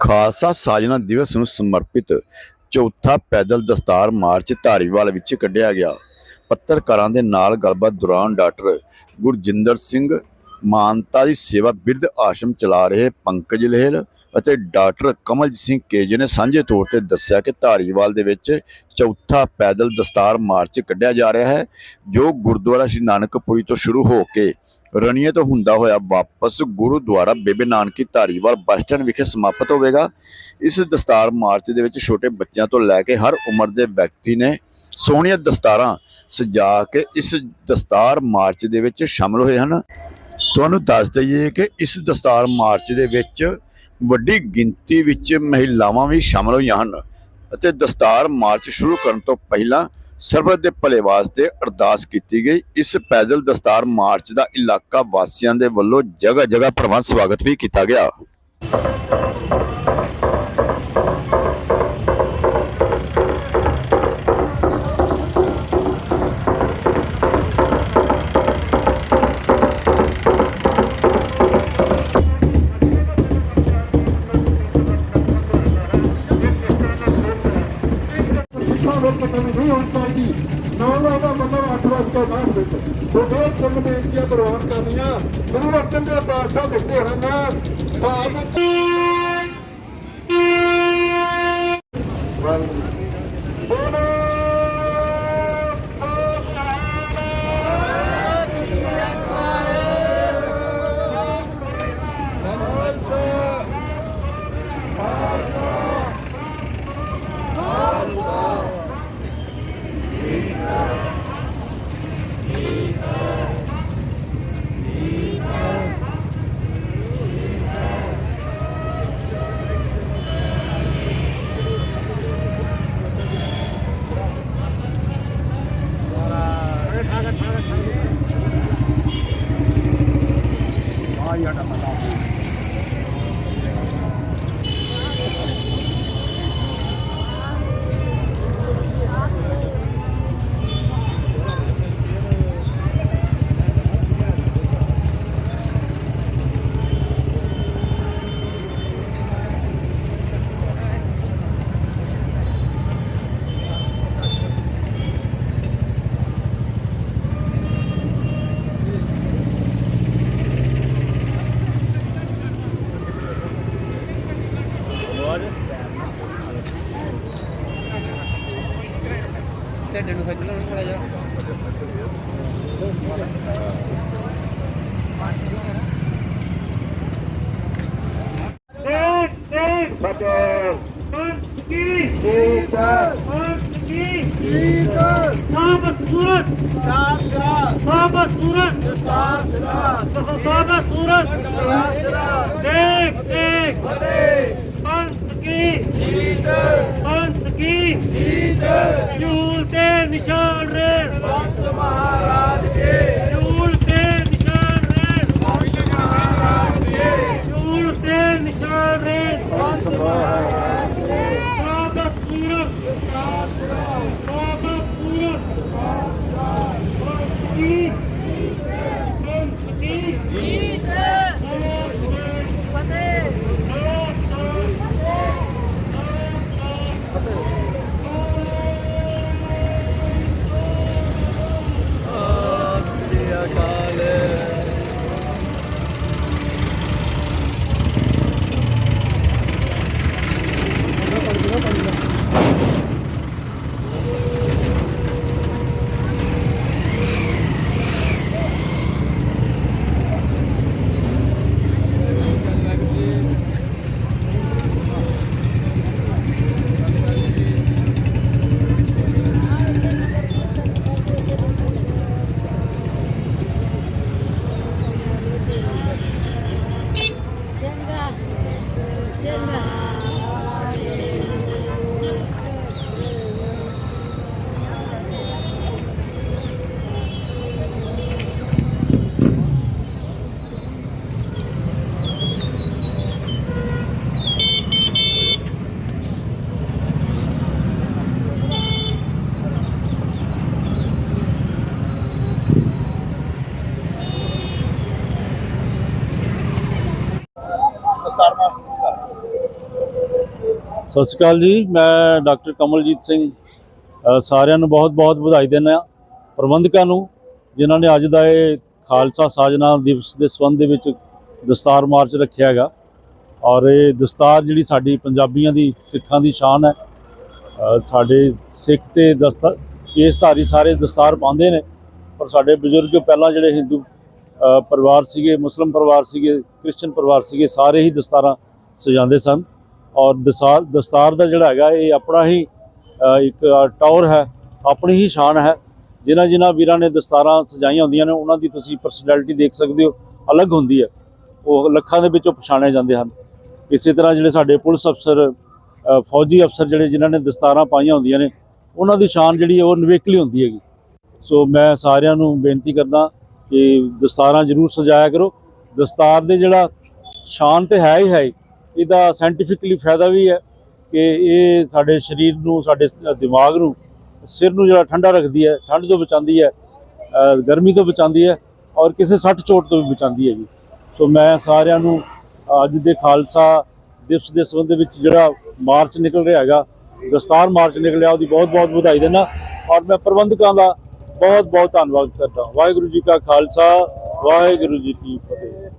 ਖਾਲਸਾ ਸਾਜਨਾ ਦਿਵਸ ਨੂੰ ਸਮਰਪਿਤ ਚੌਥਾ ਪੈਦਲ ਦਸਤਾਰ ਮਾਰਚ ਧਾਰੀਵਾਲ ਵਿੱਚ ਕੱਢਿਆ ਗਿਆ। ਪੱਤਰਕਾਰਾਂ ਦੇ ਨਾਲ ਗੱਲਬਾਤ ਦੌਰਾਨ ਡਾਕਟਰ ਗੁਰਜਿੰਦਰ ਸਿੰਘ ਮਾਨਤਾ ਦੀ ਸੇਵਾ ਬਿਰਧ ਆਸ਼ਰਮ ਚਲਾ ਰਹੇ ਪੰਕਜ ਲਹਿਲ ਅਤੇ ਡਾਕਟਰ ਕਮਲਜੀਤ ਸਿੰਘ ਕੇਜੇ ਨੇ ਸਾਂਝੇ ਤੌਰ ਤੇ ਦੱਸਿਆ ਕਿ ਧਾਰੀਵਾਲ ਦੇ ਵਿੱਚ ਚੌਥਾ ਪੈਦਲ ਦਸਤਾਰ ਮਾਰਚ ਕੱਢਿਆ ਜਾ ਰਿਹਾ ਹੈ, ਜੋ ਗੁਰਦੁਆਰਾ ਸ਼੍ਰੀ ਨਾਨਕਪੁਰੀ ਤੋਂ ਸ਼ੁਰੂ ਹੋ ਕੇ ਰਣੀਏ ਤੋਂ ਹੁੰਦਾ ਹੋਇਆ ਵਾਪਸ ਗੁਰਦੁਆਰਾ ਬੇਬੇ ਨਾਨਕੀ ਧਾਰੀਵਾਲ ਬੱਸ ਸਟੈਂਡ ਵਿਖੇ ਸਮਾਪਤ ਹੋਵੇਗਾ। ਇਸ ਦਸਤਾਰ ਮਾਰਚ ਦੇ ਵਿੱਚ ਛੋਟੇ ਬੱਚਿਆਂ ਤੋਂ ਲੈ ਕੇ ਹਰ ਉਮਰ ਦੇ ਵਿਅਕਤੀ ਨੇ ਸੋਹਣੀਆਂ ਦਸਤਾਰਾਂ ਸਜਾ ਕੇ ਇਸ ਦਸਤਾਰ ਮਾਰਚ ਦੇ ਵਿੱਚ ਸ਼ਾਮਲ ਹੋਏ ਹਨ। ਤੁਹਾਨੂੰ ਦੱਸ ਦਈਏ ਕਿ ਇਸ ਦਸਤਾਰ ਮਾਰਚ ਦੇ ਵਿੱਚ ਵੱਡੀ ਗਿਣਤੀ ਵਿੱਚ ਮਹਿਲਾਵਾਂ ਵੀ ਸ਼ਾਮਲ ਹੋਈਆਂ ਹਨ ਅਤੇ ਦਸਤਾਰ ਮਾਰਚ ਸ਼ੁਰੂ ਕਰਨ ਤੋਂ ਪਹਿਲਾਂ ਸਰਬਤ ਦੇ ਭਲੇ ਵਾਸਤੇ ਅਰਦਾਸ ਕੀਤੀ ਗਈ। ਇਸ ਪੈਦਲ ਦਸਤਾਰ ਮਾਰਚ ਦਾ ਇਲਾਕਾ ਵਾਸੀਆਂ ਦੇ ਵੱਲੋਂ ਜਗ੍ਹਾ ਜਗ੍ਹਾ ਪ੍ਰਬੰਧ ਸਵਾਗਤ ਵੀ ਕੀਤਾ ਗਿਆ। ਨਹੀਂ ਹੋਣੀ ਚਾਹੀਦੀ ਨੌ ਦਾ ਮਤਲਬ ਅੱਠ ਵਜੇ ਤੋਂ ਬਾਅਦ ਵਿੱਚ। ਉਹ ਦੋ ਤਿੰਨ ਬੇਨਤੀਆਂ ਪ੍ਰਵਾਨ ਕਰਨੀਆਂ। ਗੁਰੂ ਅਰਜਨ ਦੇਵ ਪਾਤਸ਼ਾਹ ਲਿਖਦੇ ਹਨ। ਸਾਲ para malabo. ਨਿਸ਼ਾਨ ਰੇ ਪੰਥ ਮਹਾਰਾਜ ਕੇ ਜੂਲ ਤੇ ਨਿਸ਼ਾਨ ਰੇ ਪੰਥ ਮਹਾਰਾਜ ਕੇ ਜੂਲ ਤੇ ਨਿਸ਼ਾਨ ਰੇ ਪੰਥ ਮਹਾਰਾਜ ਕੇ ਸਾਬਤ ਸੂਰਤ ਸਾਬਤ ਸੂਰਤ ਪੰਥ ਕੀ ਪੰਥ ਕੀ ਜੀਤ ਫਤਿਹ ਚੰਗਾ ਚੰਗਾ ਦਸਤਾਰ ਸਤਿ ਸ਼੍ਰੀ ਅਕਾਲ ਜੀ, ਮੈਂ ਡਾਕਟਰ ਕਮਲਜੀਤ ਸਿੰਘ ਸਾਰਿਆਂ ਨੂੰ ਬਹੁਤ-ਬਹੁਤ ਵਧਾਈ ਦਿੰਦਾ ਪ੍ਰਬੰਧਕਾਂ ਨੂੰ, ਜਿਨ੍ਹਾਂ ਨੇ ਅੱਜ ਦਾ ਇਹ ਖਾਲਸਾ ਸਾਜਨਾ ਦਿਵਸ ਦੇ ਸੰਬੰਧ ਦੇ ਵਿੱਚ ਦਸਤਾਰ ਮਾਰਚ ਰੱਖਿਆ ਹੈਗਾ। ਔਰ ਇਹ ਦਸਤਾਰ ਜਿਹੜੀ ਸਾਡੀ ਪੰਜਾਬੀਆਂ ਦੀ ਸਿੱਖਾਂ ਦੀ ਸ਼ਾਨ ਹੈ ਸਾਡੇ ਸਿੱਖ ਤੇ ਦਸਤਾਰ ਕੇਸਧਾਰੀ ਸਾਰੇ ਦਸਤਾਰ ਪਾਉਂਦੇ ਨੇ, ਪਰ ਸਾਡੇ ਬਜ਼ੁਰਗ ਪਹਿਲਾਂ ਜਿਹੜੇ ਹਿੰਦੂ ਪਰਿਵਾਰ ਸੀਗੇ, ਮੁਸਲਮ ਪਰਿਵਾਰ ਸੀਗੇ, ਕ੍ਰਿਸਚਨ ਪਰਿਵਾਰ ਸੀਗੇ, ਸਾਰੇ ਹੀ ਦਸਤਾਰਾਂ ਸਜਾਉਂਦੇ ਸਨ। ਔਰ ਦਸਾਰ ਦਸਤਾਰ ਦਾ ਜਿਹੜਾ ਹੈਗਾ, ਇਹ ਆਪਣਾ ਹੀ ਇੱਕ ਟੌਰ ਹੈ, ਆਪਣੀ ਹੀ ਸ਼ਾਨ ਹੈ। ਜਿਨ੍ਹਾਂ ਜਿਨ੍ਹਾਂ ਵੀਰਾਂ ਨੇ ਦਸਤਾਰਾਂ ਸਜਾਈਆਂ ਹੁੰਦੀਆਂ ਨੇ, ਉਹਨਾਂ ਦੀ ਤੁਸੀਂ ਪਰਸਨੈਲਿਟੀ ਦੇਖ ਸਕਦੇ ਹੋ, ਅਲੱਗ ਹੁੰਦੀ ਹੈ। ਉਹ ਲੱਖਾਂ ਦੇ ਵਿੱਚੋਂ ਪਛਾਣੇ ਜਾਂਦੇ ਹਨ। ਇਸੇ ਤਰ੍ਹਾਂ ਜਿਹੜੇ ਸਾਡੇ ਪੁਲਿਸ ਅਫਸਰ ਫੌਜੀ ਅਫਸਰ ਜਿਹੜੇ ਜਿਨ੍ਹਾਂ ਨੇ ਦਸਤਾਰਾਂ ਪਾਈਆਂ ਹੁੰਦੀਆਂ ਨੇ, ਉਹਨਾਂ ਦੀ ਸ਼ਾਨ ਜਿਹੜੀ ਹੈ, ਉਹ ਨਿਵੇਕਲੀ ਹੁੰਦੀ ਹੈਗੀ। ਸੋ ਮੈਂ ਸਾਰਿਆਂ ਨੂੰ ਬੇਨਤੀ ਕਰਦਾ ਕਿ ਦਸਤਾਰਾਂ ਜ਼ਰੂਰ ਸਜਾਇਆ ਕਰੋ। ਦਸਤਾਰ ਦੇ ਜਿਹੜਾ ਸ਼ਾਨ ਤੇ ਹੈ ਹੀ ਹੈ ਹੀ। ਇਹਦਾ ਸਾਇੰਟੀਫਿਕਲੀ ਫਾਇਦਾ ਵੀ ਹੈ ਕਿ ਇਹ ਸਾਡੇ ਸਰੀਰ ਨੂੰ, ਸਾਡੇ ਦਿਮਾਗ ਨੂੰ, ਸਿਰ ਨੂੰ ਜਿਹੜਾ ਠੰਡਾ ਰੱਖਦੀ ਹੈ, ਠੰਡ ਤੋਂ ਬਚਾਉਂਦੀ ਹੈ ਗਰਮੀ ਤੋਂ ਬਚਾਉਂਦੀ ਹੈ ਔਰ ਕਿਸੇ ਸੱਟ ਚੋਟ ਤੋਂ ਵੀ ਬਚਾਉਂਦੀ ਹੈ ਜੀ ਸੋ ਮੈਂ ਸਾਰਿਆਂ ਨੂੰ ਅੱਜ ਦੇ ਖਾਲਸਾ ਦਿਵਸ ਦੇ ਸੰਬੰਧ ਵਿੱਚ ਜਿਹੜਾ ਮਾਰਚ ਨਿਕਲ ਰਿਹਾ ਹੈਗਾ, ਦਸਤਾਰ ਮਾਰਚ ਨਿਕਲਿਆ ਉਹਦੀ ਬਹੁਤ ਬਹੁਤ ਵਧਾਈ ਦੇਣਾ ਔਰ ਮੈਂ ਪ੍ਰਬੰਧਕਾਂ ਦਾ ਬਹੁਤ ਬਹੁਤ ਧੰਨਵਾਦ ਕਰਦਾ ਵਾਹਿਗੁਰੂ ਜੀ ਕਾ ਖਾਲਸਾ, ਵਾਹਿਗੁਰੂ ਜੀ ਕੀ ਫਤਿਹ।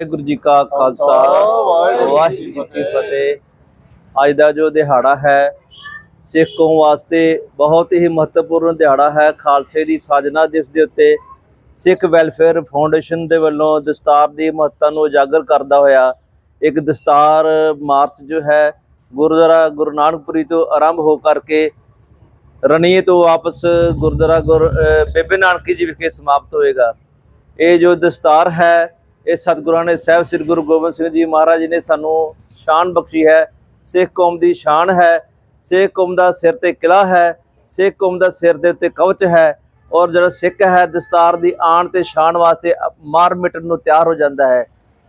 ਵਾਹਿਗੁਰੂ ਜੀ ਕਾ ਖਾਲਸਾ ਵਾਹਿਗੁਰੂ ਜੀ ਕੀ ਫਤਿਹ। ਅੱਜ ਦਾ ਜੋ ਦਿਹਾੜਾ ਹੈ ਸਿੱਖ ਕੌਮ ਵਾਸਤੇ ਬਹੁਤ ਹੀ ਮਹੱਤਵਪੂਰਨ ਦਿਹਾੜਾ ਹੈ। ਖਾਲਸੇ ਦੀ ਸਾਜਨਾ ਦਿਵਸ ਦੇ ਉੱਤੇ ਸਿੱਖ ਵੈਲਫੇਅਰ ਫਾਊਂਡੇਸ਼ਨ ਦੇ ਵੱਲੋਂ ਦਸਤਾਰ ਦੀ ਮਹੱਤਤਾ ਨੂੰ ਉਜਾਗਰ ਕਰਦਾ ਹੋਇਆ ਇੱਕ ਦਸਤਾਰ ਮਾਰਚ ਜੋ ਹੈ ਗੁਰਦੁਆਰਾ ਗੁਰੂ ਨਾਨਕਪੁਰੀ ਤੋਂ ਆਰੰਭ ਹੋ ਕਰਕੇ ਰਣੀਏ ਤੋਂ ਵਾਪਸ ਗੁਰਦੁਆਰਾ ਗੁਰ ਬੇਬੇ ਨਾਨਕੀ ਜੀ ਵਿਖੇ ਸਮਾਪਤ ਹੋਏਗਾ। ਇਹ ਜੋ ਦਸਤਾਰ ਹੈ ਇਹ ਸਤਿਗੁਰਾਂ ਨੇ ਸਾਹਿਬ ਸ੍ਰੀ ਗੁਰੂ ਗੋਬਿੰਦ ਸਿੰਘ ਜੀ ਮਹਾਰਾਜ ਜੀ ਨੇ ਸਾਨੂੰ ਸ਼ਾਨ ਬਖਸ਼ੀ ਹੈ, ਸਿੱਖ ਕੌਮ ਦੀ ਸ਼ਾਨ ਹੈ, ਸਿੱਖ ਕੌਮ ਦਾ ਸਿਰ ਤੇ ਕਿਲਾ ਹੈ, ਸਿੱਖ ਕੌਮ ਦਾ ਸਿਰ ਦੇ ਉੱਤੇ ਕਵਚ ਹੈ ਔਰ ਜਿਹੜਾ ਸਿੱਖ ਹੈ, ਦਸਤਾਰ ਦੀ ਆਣ ਤੇ ਸ਼ਾਨ ਵਾਸਤੇ ਮਾਰ ਮਿਟਣ ਨੂੰ ਤਿਆਰ ਹੋ ਜਾਂਦਾ ਹੈ।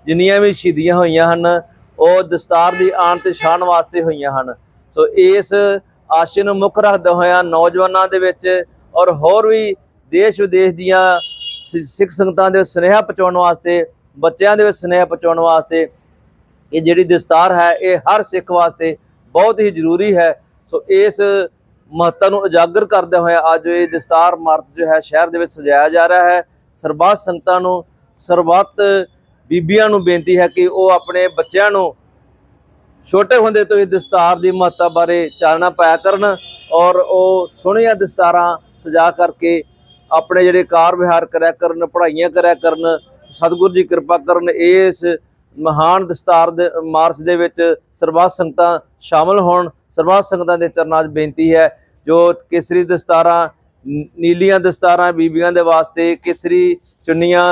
ਜਿੰਨੀਆਂ ਵੀ ਸ਼ਹੀਦੀਆਂ ਹੋਈਆਂ ਹਨ, ਉਹ ਦਸਤਾਰ ਦੀ ਆਣ ਤੇ ਸ਼ਾਨ ਵਾਸਤੇ ਹੋਈਆਂ ਹਨ। ਸੋ ਇਸ ਆਸ਼ੇ ਨੂੰ ਮੁੱਖ ਰੱਖਦੇ ਹੋਇਆਂ ਨੌਜਵਾਨਾਂ ਦੇ ਵਿੱਚ ਔਰ ਹੋਰ ਵੀ ਦੇਸ਼ ਵਿਦੇਸ਼ ਦੀਆਂ ਸਿ- ਸਿੱਖ ਸੰਗਤਾਂ ਦੇ ਸੁਨੇਹਾ ਪਹੁੰਚਾਉਣ ਵਾਸਤੇ ਬੱਚਿਆਂ ਦੇ ਵਿੱਚ ਸੁਨੇਹਾ ਪਹੁੰਚਾਉਣ ਵਾਸਤੇ ਇਹ ਜਿਹੜੀ ਦਸਤਾਰ ਹੈ, ਇਹ ਹਰ ਸਿੱਖ ਵਾਸਤੇ ਬਹੁਤ ਹੀ ਜ਼ਰੂਰੀ ਹੈ। ਸੋ ਇਸ ਮਹੱਤਤਾ ਨੂੰ ਉਜਾਗਰ ਕਰਦੇ ਹੋਏ ਅੱਜ ਇਹ ਦਸਤਾਰ ਮਾਰਚ ਜੋ ਹੈ, ਸ਼ਹਿਰ ਦੇ ਵਿੱਚ ਸਜਾਇਆ ਜਾ ਰਿਹਾ ਹੈ। ਸਰਬੱਤ ਸੰਗਤਾਂ ਨੂੰ, ਸਰਬੱਤ ਬੀਬੀਆਂ ਨੂੰ ਬੇਨਤੀ ਹੈ ਕਿ ਉਹ ਆਪਣੇ ਬੱਚਿਆਂ ਨੂੰ ਛੋਟੇ ਹੁੰਦੇ ਤੋਂ ਹੀ ਦਸਤਾਰ ਦੀ ਮਹੱਤਤਾ ਬਾਰੇ ਚਾਨਣਾ ਪਾਇਆ ਕਰਨ ਔਰ ਉਹ ਸੋਹਣੀਆਂ ਦਸਤਾਰਾਂ ਸਜਾ ਕਰਕੇ ਆਪਣੇ ਜਿਹੜੇ ਕਾਰ ਵਿਹਾਰ ਕਰਿਆ ਕਰਨ, ਪੜ੍ਹਾਈਆਂ ਕਰਿਆ ਕਰਨ ਸਤਿਗੁਰੂ ਜੀ ਕਿਰਪਾ ਕਰਨ ਇਸ ਮਹਾਨ ਦਸਤਾਰ ਦੇ ਮਾਰਚ ਦੇ ਵਿੱਚ ਸਰਬੱਤ ਸੰਗਤਾਂ ਸ਼ਾਮਲ ਹੋਣ ਸਰਬੱਤ ਸੰਗਤਾਂ ਦੇ ਚਰਨਾਂ 'ਚ ਬੇਨਤੀ ਹੈ ਜੋ ਕੇਸਰੀ ਦਸਤਾਰਾਂ ਨੀਲੀਆਂ ਦਸਤਾਰਾਂ ਬੀਬੀਆਂ ਦੇ ਵਾਸਤੇ ਕੇਸਰੀ ਚੁੰਨੀਆਂ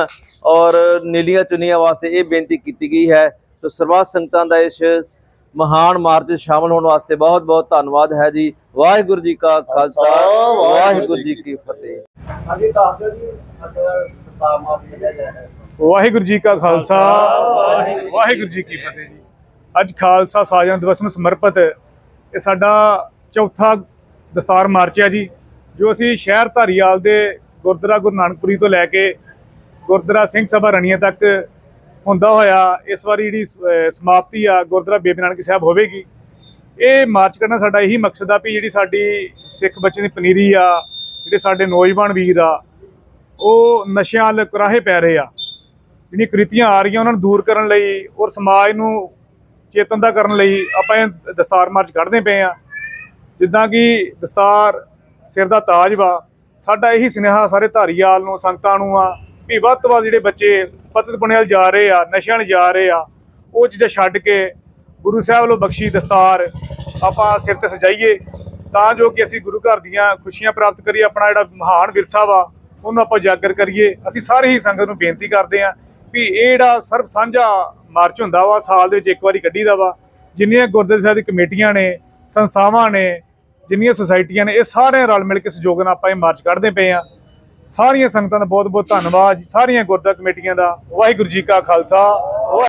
ਔਰ ਨੀਲੀਆਂ ਚੁੰਨੀਆਂ ਵਾਸਤੇ ਇਹ ਬੇਨਤੀ ਕੀਤੀ ਗਈ ਹੈ। ਸੋ ਸਰਬੱਤ ਸੰਗਤਾਂ ਦਾ ਇਸ ਮਹਾਨ ਮਾਰਚ 'ਚ ਸ਼ਾਮਲ ਹੋਣ ਵਾਸਤੇ ਬਹੁਤ ਬਹੁਤ ਧੰਨਵਾਦ ਹੈ ਜੀ। ਵਾਹਿਗੁਰੂ ਜੀ ਕਾ ਖਾਲਸਾ ਵਾਹਿਗੁਰੂ ਜੀ ਕੀ ਫਤਿਹ। ਵਾਹਿਗੁਰੂ ਜੀ ਕਾ ਖਾਲਸਾ। ਵਾਹਿਗੁਰੂ ਜੀ ਕੀ ਫਤਿਹ ਜੀ। ਅੱਜ ਖਾਲਸਾ ਸਾਜਨਾ ਦਿਵਸ ਨੂੰ ਸਮਰਪਿਤ ਇਹ ਸਾਡਾ ਚੌਥਾ ਦਸਤਾਰ ਮਾਰਚ ਹੈ ਜੀ ਜੋ ਅਸੀਂ ਸ਼ਹਿਰ ਧਾਰੀਵਾਲ ਦੇ ਗੁਰਦੁਆਰਾ ਗੁਰੂ ਨਾਨਕਪੁਰੀ ਤੋਂ ਲੈ ਕੇ ਗੁਰਦੁਆਰਾ ਸਿੰਘ ਸਭਾ ਰਣੀਆਂ ਤੱਕ ਹੁੰਦਾ ਹੋਇਆ ਇਸ ਵਾਰੀ ਜਿਹੜੀ ਸਮਾਪਤੀ ਆ ਗੁਰਦੁਆਰਾ ਬੇਬੀ ਨਾਨਕ ਸਾਹਿਬ ਹੋਵੇਗੀ। ਇਹ ਮਾਰਚ ਕਰਨਾ ਸਾਡਾ ਇਹੀ ਮਕਸਦ ਆ ਵੀ ਜਿਹੜੀ ਸਾਡੀ ਸਿੱਖ ਬੱਚੇ ਦੀ ਪਨੀਰੀ ਆ ਜਿਹੜੇ ਸਾਡੇ ਨੌਜਵਾਨ ਵੀਰ ਆ ਉਹ ਨਸ਼ਿਆਂ ਵੱਲ ਕੁਰਾਹੇ ਪੈ ਰਹੇ ਆ। ਜਿਹੜੀਆਂ ਕ੍ਰਿਤੀਆਂ ਆ ਰਹੀਆਂ ਉਹਨਾਂ ਨੂੰ ਦੂਰ ਕਰਨ ਲਈ ਔਰ ਸਮਾਜ ਨੂੰ ਚੇਤਨ ਦਾ ਕਰਨ ਲਈ ਆਪਾਂ ਇਹ ਦਸਤਾਰ ਮਾਰਚ ਕੱਢਦੇ ਪਏ ਆ ਜਿੱਦਾਂ ਕਿ ਦਸਤਾਰ ਸਿਰ ਦਾ ਤਾਜ ਵਾ, ਸਾਡਾ ਇਹੀ ਸੁਨੇਹਾ ਸਾਰੇ ਧਾਰੀਵਾਲ ਨੂੰ, ਸੰਗਤਾਂ ਨੂੰ ਆ ਵੀ ਵੱਧ ਤੋਂ ਵੱਧ ਜਿਹੜੇ ਬੱਚੇ ਪਤਿਤ ਪੁਣਿਆਲ ਜਾ ਰਹੇ ਆ, ਨਸ਼ਿਆਂ ਵੱਲ ਜਾ ਰਹੇ ਆ, ਉਹ ਚੀਜ਼ਾਂ ਛੱਡ ਕੇ ਗੁਰੂ ਸਾਹਿਬ ਵੱਲੋਂ ਬਖਸ਼ੀ ਦਸਤਾਰ ਆਪਾਂ ਸਿਰ ਤੇ ਸਜਾਈਏ ਤਾਂ ਜੋ ਕਿ ਅਸੀਂ ਗੁਰੂ ਘਰ ਦੀਆਂ ਖੁਸ਼ੀਆਂ ਪ੍ਰਾਪਤ ਕਰੀਏ, ਆਪਣਾ ਜਿਹੜਾ ਮਹਾਨ ਵਿਰਸਾ ਵਾ, ਉਹਨੂੰ ਆਪਾਂ ਉਜਾਗਰ ਕਰੀਏ। ਅਸੀਂ ਸਾਰੇ ਹੀ ਸੰਗਤ ਨੂੰ ਬੇਨਤੀ ਕਰਦੇ ਹਾਂ ਵੀ ਇਹ ਜਿਹੜਾ ਸਰਬ ਸਾਂਝਾ ਮਾਰਚ ਹੁੰਦਾ ਵਾ, ਸਾਲ ਦੇ ਵਿੱਚ ਇੱਕ ਵਾਰੀ ਕੱਢੀਦਾ ਵਾ, ਜਿੰਨੀਆਂ ਗੁਰਦੁਆਰਾ ਸਾਹਿਬ ਦੀ ਕਮੇਟੀਆਂ ਨੇ, ਸੰਸਥਾਵਾਂ ਨੇ, ਜਿੰਨੀਆਂ ਸੁਸਾਇਟੀਆਂ ਨੇ, ਇਹ ਸਾਰੇ ਰਲ ਮਿਲ ਕੇ ਸਹਿਯੋਗ ਨਾਲ ਆਪਾਂ ਇਹ ਮਾਰਚ ਕੱਢਦੇ ਪਏ ਆ ਸਾਰੀਆਂ ਸੰਗਤਾਂ ਦਾ ਬਹੁਤ ਬਹੁਤ ਧੰਨਵਾਦ, ਸਾਰੀਆਂ ਗੁਰਦੁਆਰਾ ਕਮੇਟੀਆਂ ਦਾ, ਵਾਹਿਗੁਰੂ ਜੀ ਕਾ ਖਾਲਸਾ ਵਾਹਿ-